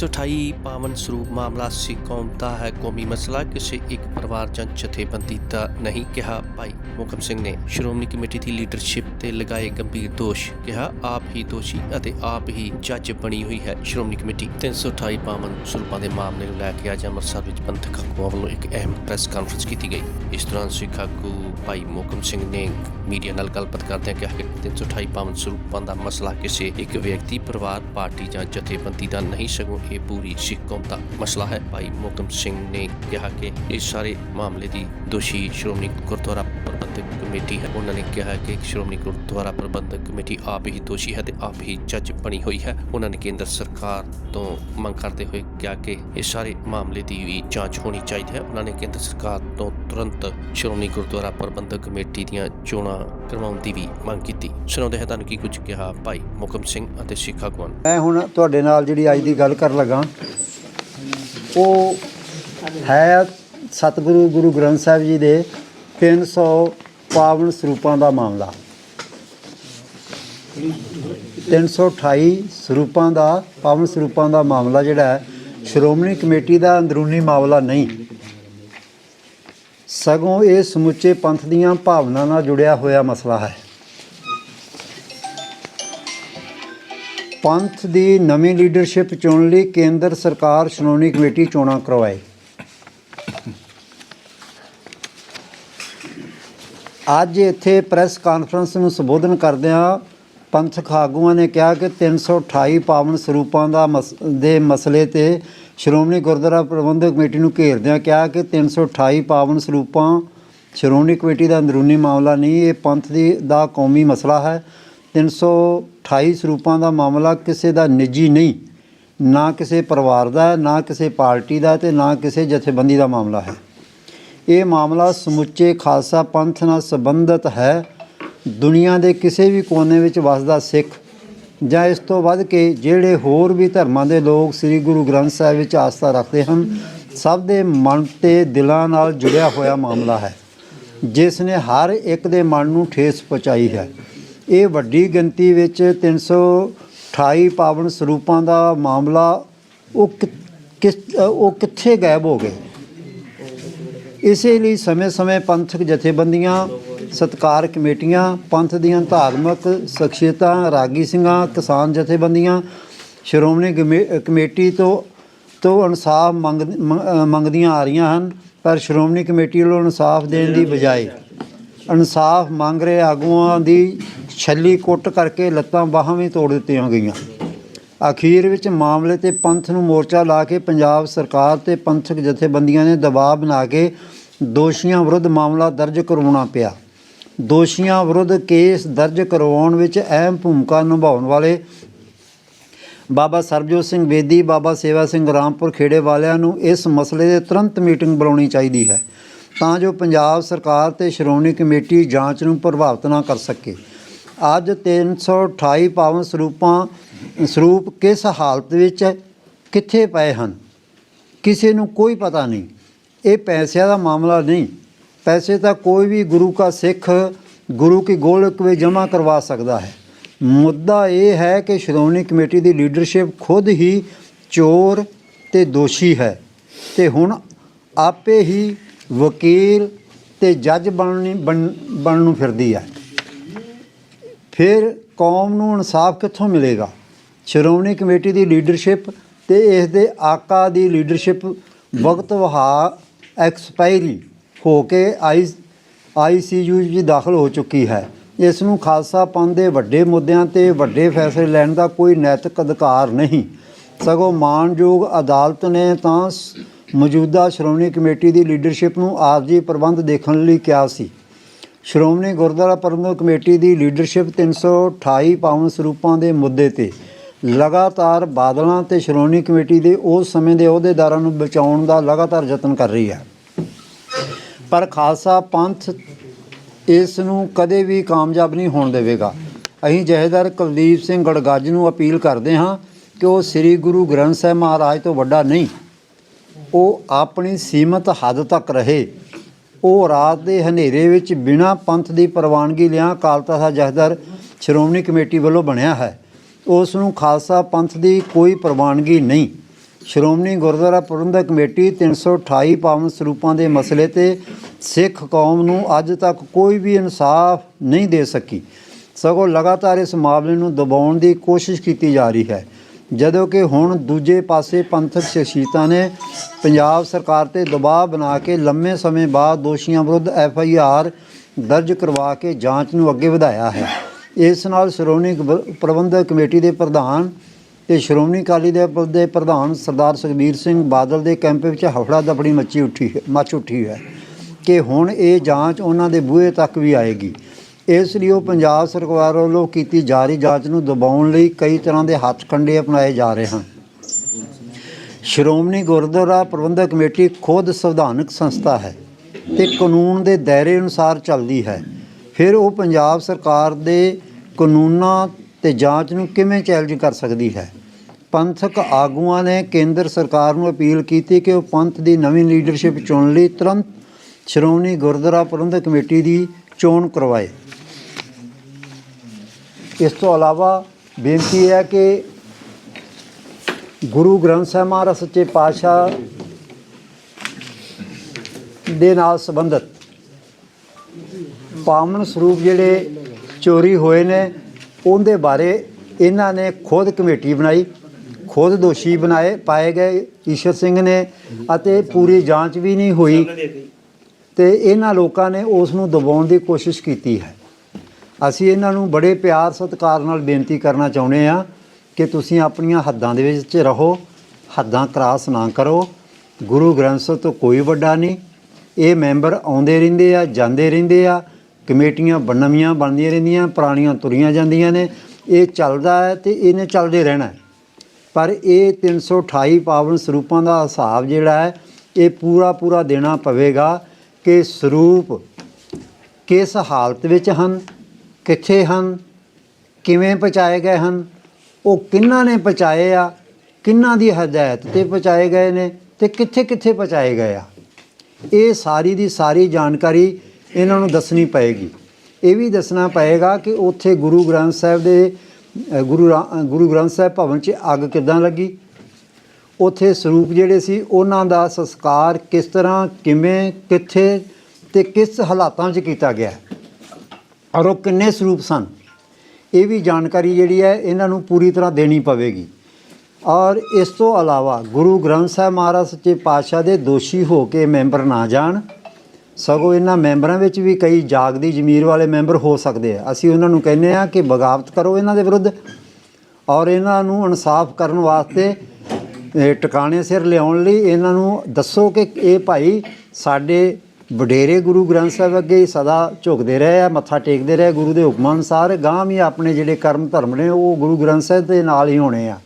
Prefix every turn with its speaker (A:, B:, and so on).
A: 328 ਪਾਵਨ ਸਰੂਪ ਮਾਮਲਾ ਸਿੱਖ ਕੌਮ ਦਾ ਹੈ ਕੌਮੀ ਮਸਲਾ, ਕਿਸੇ ਇੱਕ ਪਰਿਵਾਰ ਜਾਂ ਜਥੇਬੰਦੀ ਦਾ ਨਹੀਂ ਕਿਹਾ। ਭਾਈ ਮੁਕਮ ਸਿੰਘ ਨੇ ਸ਼੍ਰੋਮਣੀ ਕਮੇਟੀ ਦੀ ਲੀਡਰਸ਼ਿਪ ਤੇ ਲਗਾਏ ਗੰਭੀਰ ਦੋਸ਼, ਕਿਹਾ, ਆਪ ਹੀ ਦੋਸ਼ੀ ਅਤੇ ਆਪ ਹੀ ਜੱਜ ਬਣੀ ਹੋਈ ਹੈ ਸ਼੍ਰੋਮਣੀ ਕਮੇਟੀ। 328 ਪਾਵਨ ਸਰੂਪਾਂ ਦੇ ਮਾਮਲੇ ਨੂੰ ਲੈ ਕੇ ਅੱਜ ਅੰਮ੍ਰਿਤਸਰ ਵਿੱਚ ਪੰਥਕ ਆਗੂਆਂ ਵੱਲੋਂ ਇੱਕ ਅਹਿਮ ਪ੍ਰੈਸ ਕਾਨਫਰੰਸ ਕੀਤੀ ਗਈ। ਇਸ ਦੌਰਾਨ ਸਿੱਖ ਆਗੂ ਭਾਈ ਮੁਕਮ ਸਿੰਘ ਨੇ ਮੀਡੀਆ ਨਾਲ ਗੱਲਬਾਤ ਕਰਦਿਆਂ ਕਿਹਾ ਕਿ 328 ਪਾਵਨ ਸਰੂਪਾਂ ਦਾ ਮਸਲਾ ਕਿਸੇ ਇੱਕ ਵਿਅਕਤੀ, ਪਰਿਵਾਰ, ਪਾਰਟੀ ਜਾਂ ਜਥੇਬੰਦੀ ਦਾ ਨਹੀਂ, ਸਗੋਂ ਇਹ ਪੂਰੀ ਸਿੱਖ ਕੌਮ ਦਾ ਮਸਲਾ ਹੈ। ਭਾਈ ਮੁਕਮ ਸਿੰਘ ਨੇ ਕਿਹਾ ਕਿ ਇਸ ਸਾਰੇ ਮਾਮਲੇ ਦੀ ਦੋਸ਼ੀ ਸ਼੍ਰੋਮਣੀ ਗੁਰਦੁਆਰਾ ਪ੍ਰਬੰਧਕ ਕਮੇਟੀ ਹੈ। ਉਹਨਾਂ ਨੇ ਕਿਹਾ ਕਿ ਸ਼੍ਰੋਮਣੀ ਗੁਰਦੁਆਰਾ ਪ੍ਰਬੰਧਕ ਕਮੇਟੀ ਆਪ ਹੀ ਦੋਸ਼ੀ ਹੈ ਤੇ ਆਪ ਹੀ ਜੱਜ ਬਣੀ ਹੋਈ ਹੈ। ਉਹਨਾਂ ਨੇ ਕੇਂਦਰ ਸਰਕਾਰ ਤੋਂ ਮੰਗ ਕਰਦੇ ਹੋਏ ਕਿਹਾ ਕਿ ਇਸ ਸਾਰੇ ਮਾਮਲੇ ਦੀ ਵੀ ਜਾਂਚ ਹੋਣੀ ਚਾਹੀਦੀ ਹੈ। ਉਹਨਾਂ ਨੇ ਕੇਂਦਰ ਸਰਕਾਰ ਤੋਂ ਤੁਰੰਤ ਸ਼੍ਰੋਮਣੀ ਗੁਰਦੁਆਰਾ ਪ੍ਰਬੰਧਕ ਕਮੇਟੀ ਦੀਆਂ ਚੋਣਾਂ ਕਰਵਾਉਣ ਦੀ ਵੀ ਮੰਗ ਕੀਤੀ। ਸੁਣਾਉਂਦੇ ਹਾਂ ਤੁਹਾਨੂੰ ਕੀ ਕੁਝ ਕਿਹਾ ਭਾਈ ਮੁਕਮ ਸਿੰਘ ਅਤੇ ਸਿੱਖ ਆਗੂਆਂ
B: ਮੈਂ ਹੁਣ ਤੁਹਾਡੇ ਨਾਲ ਜਿਹੜੀ ਅੱਜ ਦੀ ਗੱਲ ਕਰ ਕਰਨ ਲੱਗਾ। ਉਹ ਹੈ ਸਤਿਗੁਰੂ ਗੁਰੂ ਗ੍ਰੰਥ ਸਾਹਿਬ ਜੀ ਦੇ 300 ਪਾਵਨ ਸਰੂਪਾਂ ਦਾ ਮਾਮਲਾ। 328 ਸਰੂਪਾਂ ਦਾ ਪਾਵਨ ਸਰੂਪਾਂ ਦਾ ਮਾਮਲਾ ਜਿਹੜਾ ਹੈ, ਸ਼੍ਰੋਮਣੀ ਕਮੇਟੀ ਦਾ ਅੰਦਰੂਨੀ ਮਾਮਲਾ ਨਹੀਂ। ਸਗੋਂ ਇਹ ਸਮੁੱਚੇ ਪੰਥ ਦੀਆਂ ਭਾਵਨਾ ਨਾਲ ਜੁੜਿਆ ਹੋਇਆ ਮਸਲਾ ਹੈ। ਪੰਥ ਦੀ ਨਵੀਂ ਲੀਡਰਸ਼ਿਪ ਚੁਣਨ ਲਈ ਕੇਂਦਰ ਸਰਕਾਰ ਸ਼੍ਰੋਮਣੀ ਕਮੇਟੀ ਚੋਣਾਂ ਕਰਵਾਏ ਅੱਜ ਇੱਥੇ ਪ੍ਰੈਸ ਕਾਨਫਰੰਸ ਨੂੰ ਸੰਬੋਧਨ ਕਰਦਿਆਂ ਪੰਥਕ ਆਗੂਆਂ ਨੇ ਕਿਹਾ ਕਿ 328 ਪਾਵਨ ਸਰੂਪਾਂ ਦਾ ਮਸ- ਦੇ ਮਸਲੇ ਤੇ ਸ਼੍ਰੋਮਣੀ ਗੁਰਦੁਆਰਾ ਪ੍ਰਬੰਧਕ ਕਮੇਟੀ ਨੂੰ ਘੇਰਦਿਆਂ ਕਿਹਾ ਕਿ 328 ਪਾਵਨ ਸਰੂਪਾਂ ਸ਼੍ਰੋਮਣੀ ਕਮੇਟੀ ਦਾ ਅੰਦਰੂਨੀ ਮਾਮਲਾ ਨਹੀਂ, ਇਹ ਪੰਥ ਦੀ, ਦਾ ਕੌਮੀ ਮਸਲਾ ਹੈ। 328 ਸਰੂਪਾਂ ਦਾ ਮਾਮਲਾ ਕਿਸੇ ਦਾ ਨਿੱਜੀ ਨਹੀਂ, ਨਾ ਕਿਸੇ ਪਰਿਵਾਰ ਦਾ, ਨਾ ਕਿਸੇ ਪਾਰਟੀ ਦਾ ਤੇ ਨਾ ਕਿਸੇ ਜਥੇਬੰਦੀ ਦਾ ਮਾਮਲਾ ਹੈ। ਇਹ ਮਾਮਲਾ ਸਮੁੱਚੇ ਖਾਲਸਾ ਪੰਥ ਨਾਲ ਸੰਬੰਧਿਤ ਹੈ। ਦੁਨੀਆ ਦੇ ਕਿਸੇ ਵੀ ਕੋਨੇ ਵਿੱਚ ਵਸਦਾ ਸਿੱਖ ਜਾਂ ਇਸ ਤੋਂ ਵੱਧ ਕੇ ਜਿਹੜੇ ਹੋਰ ਵੀ ਧਰਮਾਂ ਦੇ ਲੋਕ ਸ੍ਰੀ ਗੁਰੂ ਗ੍ਰੰਥ ਸਾਹਿਬ ਵਿੱਚ ਆਸਥਾ ਰੱਖਦੇ ਹਨ, ਸਭ ਦੇ ਮਨ ਤੇ ਦਿਲਾਂ ਨਾਲ ਜੁੜਿਆ ਹੋਇਆ ਮਾਮਲਾ ਹੈ। ਜਿਸ ਨੇ ਹਰ ਇੱਕ ਦੇ ਮਨ ਨੂੰ ਠੇਸ ਪਹੁੰਚਾਈ ਹੈ। ਇਹ ਵੱਡੀ ਗਿਣਤੀ ਵਿੱਚ 328 ਪਾਵਨ ਸਰੂਪਾਂ ਦਾ ਮਾਮਲਾ ਉਹ ਕਿ- ਕਿਸ, ਉਹ ਕਿੱਥੇ ਗਾਇਬ ਹੋ ਗਏ? ਇਸੇ ਲਈ ਸਮੇਂ-ਸਮੇਂ ਪੰਥਕ ਜਥੇਬੰਦੀਆਂ, ਸਤਕਾਰ ਕਮੇਟੀਆਂ, ਪੰਥ ਦੀਆਂ ਧਾਰਮਿਕ ਸ਼ਖਸੀਅਤਾਂ, ਰਾਗੀ ਸਿੰਘਾਂ, ਕਿਸਾਨ ਜਥੇਬੰਦੀਆਂ, ਸ਼੍ਰੋਮਣੀ ਕਮੇ- ਕਮੇਟੀ ਤੋਂ ਤੋਂ ਇਨਸਾਫ ਮੰਗ ਮੰਗਦੀਆਂ ਆ ਰਹੀਆਂ ਹਨ, ਪਰ ਸ਼੍ਰੋਮਣੀ ਕਮੇਟੀ ਵੱਲੋਂ ਇਨਸਾਫ ਦੇਣ ਦੀ ਬਜਾਏ ਇਨਸਾਫ ਮੰਗ ਰਹੇ ਆਗੂਆਂ ਦੀ ਛੱਲੀ ਕੁੱਟ ਕਰਕੇ ਲੱਤਾਂ ਬਾਹਾਂ ਵੀ ਤੋੜ ਦਿੱਤੀਆਂ ਗਈਆਂ। ਅਖੀਰ ਵਿੱਚ ਮਾਮਲੇ ਤੇ ਪੰਥ ਨੂੰ ਮੋਰਚਾ ਲਾ ਕੇ ਪੰਜਾਬ ਸਰਕਾਰ ਤੇ ਪੰਥਕ ਜਥੇਬੰਦੀਆਂ ਨੇ ਦਬਾਅ ਬਣਾ ਕੇ ਦੋਸ਼ੀਆਂ ਵਿਰੁੱਧ ਮਾਮਲਾ ਦਰਜ ਕਰਵਾਉਣਾ ਪਿਆ। ਦੋਸ਼ੀਆਂ ਵਿਰੁੱਧ ਕੇਸ ਦਰਜ ਕਰਵਾਉਣ ਵਿੱਚ ਅਹਿਮ ਭੂਮਿਕਾ ਨਿਭਾਉਣ ਵਾਲੇ ਬਾਬਾ ਸਰਬਜੋਤ ਸਿੰਘ ਬੇਦੀ, ਬਾਬਾ ਸੇਵਾ ਸਿੰਘ ਰਾਮਪੁਰ ਖੇੜੇ ਵਾਲਿਆਂ ਨੂੰ ਇਸ ਮਸਲੇ ਦੇ ਤੁਰੰਤ ਮੀਟਿੰਗ ਬੁਲਾਉਣੀ ਚਾਹੀਦੀ ਹੈ, ਤਾਂ ਜੋ ਪੰਜਾਬ ਸਰਕਾਰ ਤੇ ਸ਼੍ਰੋਮਣੀ ਕਮੇਟੀ ਜਾਂਚ ਨੂੰ ਪ੍ਰਭਾਵਿਤ ਨਾ ਕਰ ਸਕੇ। ਅੱਜ 328 ਪਾਵਨ ਸਰੂਪਾਂ, ਸਰੂਪ ਕਿਸ ਹਾਲਤ ਵਿੱਚ ਕਿੱਥੇ ਪਏ ਹਨ? ਕਿਸੇ ਨੂੰ ਕੋਈ ਪਤਾ ਨਹੀਂ। ਇਹ ਪੈਸਿਆਂ ਦਾ ਮਾਮਲਾ ਨਹੀਂ। ਪੈਸੇ ਤਾਂ ਕੋਈ ਵੀ ਗੁਰੂ ਕਾ ਸਿੱਖ, ਗੁਰੂ ਕੀ ਗੋਲਕ ਵਿੱਚ ਜਮ੍ਹਾਂ ਕਰਵਾ ਸਕਦਾ ਹੈ। ਮੁੱਦਾ ਇਹ ਹੈ ਕਿ ਸ਼੍ਰੋਮਣੀ ਕਮੇਟੀ ਦੀ ਲੀਡਰਸ਼ਿਪ ਖੁਦ ਹੀ ਚੋਰ ਤੇ ਦੋਸ਼ੀ ਹੈ ਤੇ ਹੁਣ ਆਪੇ ਹੀ ਵਕੀਲ ਤੇ ਜੱਜ ਬਣਨੀ, ਬਣ- ਬਣਨ ਨੂੰ ਫਿਰਦੀ ਹੈ। ਫਿਰ ਕੌਮ ਨੂੰ ਇਨਸਾਫ ਕਿੱਥੋਂ ਮਿਲੇਗਾ? ਸ਼੍ਰੋਮਣੀ ਕਮੇਟੀ ਦੀ ਲੀਡਰਸ਼ਿਪ ਤੇ ਇਸ ਦੇ ਆਕਾ ਦੀ ਲੀਡਰਸ਼ਿਪ ਵਕਤ ਵਹਾ ਐਕਸਪਾਇਰੀ ਹੋ ਕੇ ਆਈ ਆਈਸੀਯੂ ਵਿੱਚ ਦਾਖਲ ਹੋ ਚੁੱਕੀ ਹੈ। ਇਸ ਨੂੰ ਖਾਲਸਾ ਪੰਥ ਦੇ ਵੱਡੇ ਮੁੱਦਿਆਂ ਤੇ ਵੱਡੇ ਫੈਸਲੇ ਲੈਣ ਦਾ ਕੋਈ ਨੈਤਿਕ ਅਧਿਕਾਰ ਨਹੀਂ। ਸਗੋਂ ਮਾਨਯੋਗ ਅਦਾਲਤ ਨੇ ਤਾਂ ਸ- ਮੌਜੂਦਾ ਸ਼੍ਰੋਮਣੀ ਕਮੇਟੀ ਦੀ ਲੀਡਰਸ਼ਿਪ ਨੂੰ ਆਰਜੀ ਪ੍ਰਬੰਧ ਦੇਖਣ ਲਈ ਕਿਹਾ ਸੀ। ਸ਼੍ਰੋਮਣੀ ਗੁਰਦੁਆਰਾ ਪ੍ਰਬੰਧਕ ਕਮੇਟੀ ਦੀ ਲੀਡਰਸ਼ਿਪ 328 ਪਾਵਨ ਸਰੂਪਾਂ ਦੇ ਮੁੱਦੇ ਤੇ ਲਗਾਤਾਰ ਬਾਦਲਾਂ ਤੇ ਸ਼੍ਰੋਮਣੀ ਕਮੇਟੀ ਦੇ ਉਸ ਸਮੇਂ ਦੇ ਅਹੁਦੇਦਾਰਾਂ ਨੂੰ ਬਚਾਉਣ ਦਾ ਲਗਾਤਾਰ ਯਤਨ ਕਰ ਰਹੀ ਹੈ। ਪਰ ਖਾਲਸਾ ਪੰਥ ਇਸ ਨੂੰ ਕਦੇ ਵੀ ਕਾਮਯਾਬ ਨਹੀਂ ਹੋਣ ਦੇਵੇਗਾ। ਅਸੀਂ ਜਹੇਦਾਰ ਕੁਲਦੀਪ ਸਿੰਘ ਗੜਗੱਜ ਨੂੰ ਅਪੀਲ ਕਰਦੇ ਹਾਂ ਕਿ ਉਹ ਸ੍ਰੀ ਗੁਰੂ ਗ੍ਰੰਥ ਸਾਹਿਬ ਮਹਾਰਾਜ ਤੋਂ ਵੱਡਾ ਨਹੀਂ, ਉਹ ਆਪਣੀ ਸੀਮਤ ਹੱਦ ਤੱਕ ਰਹੇ। ਉਹ ਰਾਤ ਦੇ ਹਨੇਰੇ ਵਿੱਚ ਬਿਨਾਂ ਪੰਥ ਦੀ ਪ੍ਰਵਾਨਗੀ ਲਿਆਂ ਅਕਾਲ ਤਖਤ ਦਾ ਸ਼੍ਰੋਮਣੀ ਕਮੇਟੀ ਵੱਲੋਂ ਬਣਿਆ ਹੈ। ਉਸ ਨੂੰ ਖਾਲਸਾ ਪੰਥ ਦੀ ਕੋਈ ਪ੍ਰਵਾਨਗੀ ਨਹੀਂ। ਸ਼੍ਰੋਮਣੀ ਗੁਰਦੁਆਰਾ ਪ੍ਰਬੰਧਕ ਕਮੇਟੀ 328 ਪਾਵਨ ਸਰੂਪਾਂ ਦੇ ਮਸਲੇ ਤੇ ਸਿੱਖ ਕੌਮ ਨੂੰ ਅੱਜ ਤੱਕ ਕੋਈ ਵੀ ਇਨਸਾਫ ਨਹੀਂ ਦੇ ਸਕੀ। ਸਗੋਂ ਲਗਾਤਾਰ ਇਸ ਮਾਮਲੇ ਨੂੰ ਦਬਾਉਣ ਦੀ ਕੋਸ਼ਿਸ਼ ਕੀਤੀ ਜਾ ਰਹੀ ਹੈ। ਜਦੋਂ ਕਿ ਹੁਣ ਦੂਜੇ ਪਾਸੇ ਪੰਥਕ ਸ਼ਖਸੀਅਤਾਂ ਨੇ ਪੰਜਾਬ ਸਰਕਾਰ ਤੇ ਦਬਾਅ ਬਣਾ ਕੇ ਲੰਮੇ ਸਮੇਂ ਬਾਅਦ ਦੋਸ਼ੀਆਂ ਵਿਰੁੱਧ ਐਫ ਆਈ ਆਰ ਦਰਜ ਕਰਵਾ ਕੇ ਜਾਂਚ ਨੂੰ ਅੱਗੇ ਵਧਾਇਆ ਹੈ। ਇਸ ਨਾਲ ਸ਼੍ਰੋਮਣੀ ਪ੍ਰਬੰਧਕ ਕਮੇਟੀ ਦੇ ਪ੍ਰਧਾਨ ਤੇ ਸ਼੍ਰੋਮਣੀ ਅਕਾਲੀ ਦਲ ਦੇ ਪ੍ਰਧਾਨ ਸਰਦਾਰ ਸੁਖਬੀਰ ਸਿੰਘ ਬਾਦਲ ਦੇ ਕੈਂਪ ਵਿੱਚ ਹਫੜਾ ਦਫੜੀ ਮੱਚੀ ਉੱਠੀ ਹੈ, ਮੱਚ ਉੱਠੀ ਹੈ ਕਿ ਹੁਣ ਇਹ ਜਾਂਚ ਉਹਨਾਂ ਦੇ ਬੂਹੇ ਤੱਕ ਵੀ ਆਏਗੀ। ਇਸ ਲਈ ਉਹ ਪੰਜਾਬ ਸਰਕਾਰ ਵੱਲੋਂ ਕੀਤੀ ਜਾ ਰਹੀ ਜਾਂਚ ਨੂੰ ਦਬਾਉਣ ਲਈ ਕਈ ਤਰ੍ਹਾਂ ਦੇ ਹੱਥ ਕੰਡੇ ਅਪਣਾਏ ਜਾ ਰਹੇ ਹਨ। ਸ਼੍ਰੋਮਣੀ ਗੁਰਦੁਆਰਾ ਪ੍ਰਬੰਧਕ ਕਮੇਟੀ ਖੁਦ ਸੰਵਿਧਾਨਕ ਸੰਸਥਾ ਹੈ ਤੇ ਕਾਨੂੰਨ ਦੇ ਦਾਇਰੇ ਅਨੁਸਾਰ ਚੱਲਦੀ ਹੈ। ਫਿਰ ਉਹ ਪੰਜਾਬ ਸਰਕਾਰ ਦੇ ਕਾਨੂੰਨਾਂ ਤੇ ਜਾਂਚ ਨੂੰ ਕਿਵੇਂ ਚੈਲੰਜ ਕਰ ਸਕਦੀ ਹੈ? ਪੰਥਕ ਆਗੂਆਂ ਨੇ ਕੇਂਦਰ ਸਰਕਾਰ ਨੂੰ ਅਪੀਲ ਕੀਤੀ ਕਿ ਉਹ ਪੰਥ ਦੀ ਨਵੀਂ ਲੀਡਰਸ਼ਿਪ ਚੁਣਨ ਲਈ ਤੁਰੰਤ ਸ਼੍ਰੋਮਣੀ ਗੁਰਦੁਆਰਾ ਪ੍ਰਬੰਧਕ ਕਮੇਟੀ ਦੀ ਚੋਣ ਕਰਵਾਏ। ਇਸ ਤੋਂ ਇਲਾਵਾ ਬੇਨਤੀ ਹੈ ਕਿ ਗੁਰੂ ਗ੍ਰੰਥ ਸਾਹਿਬ ਮਹਾਰਾਜ ਸੱਚੇ ਪਾਤਸ਼ਾਹ ਦੇ ਨਾਲ ਸੰਬੰਧਿਤ ਪਾਵਨ ਸਰੂਪ ਜਿਹੜੇ ਚੋਰੀ ਹੋਏ ਨੇ, ਉਹਦੇ ਬਾਰੇ ਇਹਨਾਂ ਨੇ ਖੁਦ ਕਮੇਟੀ ਬਣਾਈ, ਖੁਦ ਦੋਸ਼ੀ ਬਣਾਏ, ਪਾਏ ਗਏ, ਈਸ਼ਰ ਸਿੰਘ ਨੇ ਅਤੇ ਪੂਰੀ ਜਾਂਚ ਵੀ ਨਹੀਂ ਹੋਈ ਤੇ ਇਹਨਾਂ ਲੋਕਾਂ ਨੇ ਉਸ ਨੂੰ ਦਬਾਉਣ ਦੀ ਕੋਸ਼ਿਸ਼ ਕੀਤੀ ਹੈ। ਅਸੀਂ ਇਹਨਾਂ ਨੂੰ ਬੜੇ ਪਿਆਰ, ਸਤਿਕਾਰ ਨਾਲ ਬੇਨਤੀ ਕਰਨਾ ਚਾਹੁੰਦੇ ਆ ਕਿ ਤੁਸੀਂ ਆਪਣੀਆਂ ਹੱਦਾਂ ਦੇ ਵਿੱਚ ਰਹੋ, ਹੱਦਾਂ ਕਰਾਸ ਨਾ ਕਰੋ। ਗੁਰੂ ਗ੍ਰੰਥ ਸਾਹਿਬ ਤੋਂ ਕੋਈ ਵੱਡਾ ਨਹੀਂ। ਇਹ ਮੈਂਬਰ ਆਉਂਦੇ ਰਹਿੰਦੇ ਆ, ਜਾਂਦੇ ਰਹਿੰਦੇ ਆ, ਕਮੇਟੀਆਂ ਬਣਵੀਆਂ, ਬਣਦੀਆਂ ਰਹਿੰਦੀਆਂ, ਪੁਰਾਣੀਆਂ ਤੁਰੀਆਂ ਜਾਂਦੀਆਂ ਨੇ। ਇਹ ਚੱਲਦਾ ਹੈ ਤੇ ਇਹਨੇ ਚੱਲਦੇ ਰਹਿਣਾ ਪਰ ਇਹ 328 ਪਾਵਨ ਸਰੂਪਾਂ ਦਾ ਹਿਸਾਬ ਜਿਹੜਾ ਹੈ, ਇਹ ਪੂਰਾ ਪੂਰਾ ਦੇਣਾ ਪਵੇਗਾ ਕਿ ਸਰੂਪ ਕਿਸ ਹਾਲਤ ਵਿੱਚ ਹਨ ਕਿੱਥੇ ਹਨ, ਕਿਵੇਂ ਪਹੁੰਚਾਏ ਗਏ ਹਨ, ਉਹ ਕਿੰਨਾਂ ਨੇ ਪਹੁੰਚਾਏ ਆ, ਕਿੰਨਾਂ ਦੀ ਹਦਾਇਤ ਤੇ ਪਹੁੰਚਾਏ ਗਏ ਨੇ ਤੇ ਕਿੱਥੇ ਕਿੱਥੇ ਪਹੁੰਚਾਏ ਗਏ ਆ। ਇਹ ਸਾਰੀ ਦੀ ਸਾਰੀ ਜਾਣਕਾਰੀ ਇਹਨਾਂ ਨੂੰ ਦੱਸਣੀ ਪਏਗੀ। ਇਹ ਵੀ ਦੱਸਣਾ ਪਏਗਾ ਕਿ ਉੱਥੇ ਗੁਰੂ ਗ੍ਰੰਥ ਸਾਹਿਬ ਦੇ ਗੁਰੂ ਗੁਰੂ ਗ੍ਰੰਥ ਸਾਹਿਬ ਭਵਨ 'ਚ ਅੱਗ ਕਿੱਦਾਂ ਲੱਗੀ? ਉੱਥੇ ਸਰੂਪ ਜਿਹੜੇ ਸੀ, ਉਹਨਾਂ ਦਾ ਸੰਸਕਾਰ ਕਿਸ ਤਰ੍ਹਾਂ, ਕਿਵੇਂ, ਕਿੱਥੇ ਤੇ ਕਿਸ ਹਾਲਾਤਾਂ 'ਚ ਕੀਤਾ ਗਿਆ? ਔਰ ਉਹ ਕਿੰਨੇ ਸਰੂਪ ਸਨ? ਇਹ ਵੀ ਜਾਣਕਾਰੀ ਜਿਹੜੀ ਹੈ ਇਹਨਾਂ ਨੂੰ ਪੂਰੀ ਤਰ੍ਹਾਂ ਦੇਣੀ ਪਵੇਗੀ। ਔਰ ਇਸ ਤੋਂ ਇਲਾਵਾ ਗੁਰੂ ਗ੍ਰੰਥ ਸਾਹਿਬ ਮਹਾਰਾਜ ਸੱਚੇ ਪਾਤਸ਼ਾਹ ਦੇ ਦੋਸ਼ੀ ਹੋ ਕੇ ਮੈਂਬਰ ਨਾ ਜਾਣ, ਸਗੋਂ ਇਹਨਾਂ ਮੈਂਬਰਾਂ ਵਿੱਚ ਵੀ ਕਈ ਜਾਗਦੀ ਜ਼ਮੀਰ ਵਾਲੇ ਮੈਂਬਰ ਹੋ ਸਕਦੇ ਆ। ਅਸੀਂ ਉਹਨਾਂ ਨੂੰ ਕਹਿੰਦੇ ਆ ਕਿ ਬਗਾਵਤ ਕਰੋ ਇਹਨਾਂ ਦੇ ਵਿਰੁੱਧ ਔਰ ਇਹਨਾਂ ਨੂੰ ਇਨਸਾਫ ਕਰਨ ਵਾਸਤੇ ਟਿਕਾਣੇ ਸਿਰ ਲਿਆਉਣ ਲਈ ਇਹਨਾਂ ਨੂੰ ਦੱਸੋ ਕਿ ਇਹ ਭਾਈ ਸਾਡੇ ਵਡੇਰੇ ਗੁਰੂ ਗ੍ਰੰਥ ਸਾਹਿਬ ਅੱਗੇ ਸਦਾ ਝੁਕਦੇ ਰਹੇ ਆ, ਮੱਥਾ ਟੇਕਦੇ ਰਹੇ, ਗੁਰੂ ਦੇ ਹੁਕਮਾਂ ਅਨੁਸਾਰ ਗਾਂ ਵੀ ਆਪਣੇ ਜਿਹੜੇ ਕਰਮ ਧਰਮ ਨੇ, ਉਹ ਗੁਰੂ ਗ੍ਰੰਥ ਸਾਹਿਬ ਦੇ ਨਾਲ ਹੀ ਹੋਣੇ ਆ।